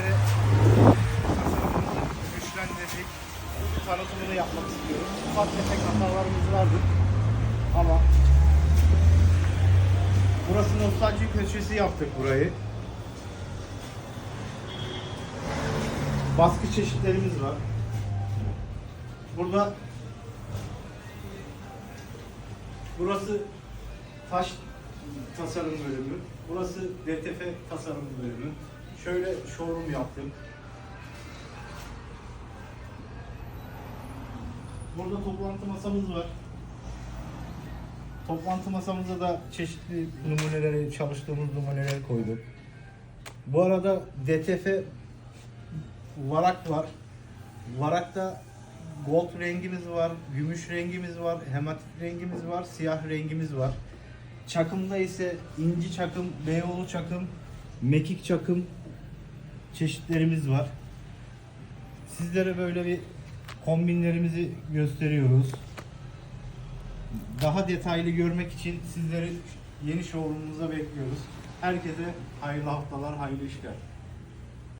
numuneleri tasarımımızı güçlendirdik. Tanıtımını yapmak istiyoruz. Ufak tefek hatalarımız vardı. Ama burası nostalji köşesi yaptık burayı. Baskı çeşitlerimiz var. Burada burası taş tasarım bölümü. Burası DTF tasarım bölümü. Şöyle showroom yaptık. Burada toplantı masamız var. Toplantı masamıza da çeşitli numuneleri, çalıştığımız numuneleri koyduk. Bu arada DTF varak var. Varakta gold rengimiz var, gümüş rengimiz var, hematit rengimiz var, siyah rengimiz var. Çakımda ise inci çakım, beyoğlu çakım, mekik çakım çeşitlerimiz var. Sizlere böyle bir kombinlerimizi gösteriyoruz. Daha detaylı görmek için sizleri yeni showroom'umuza bekliyoruz. Herkese hayırlı haftalar, hayırlı işler.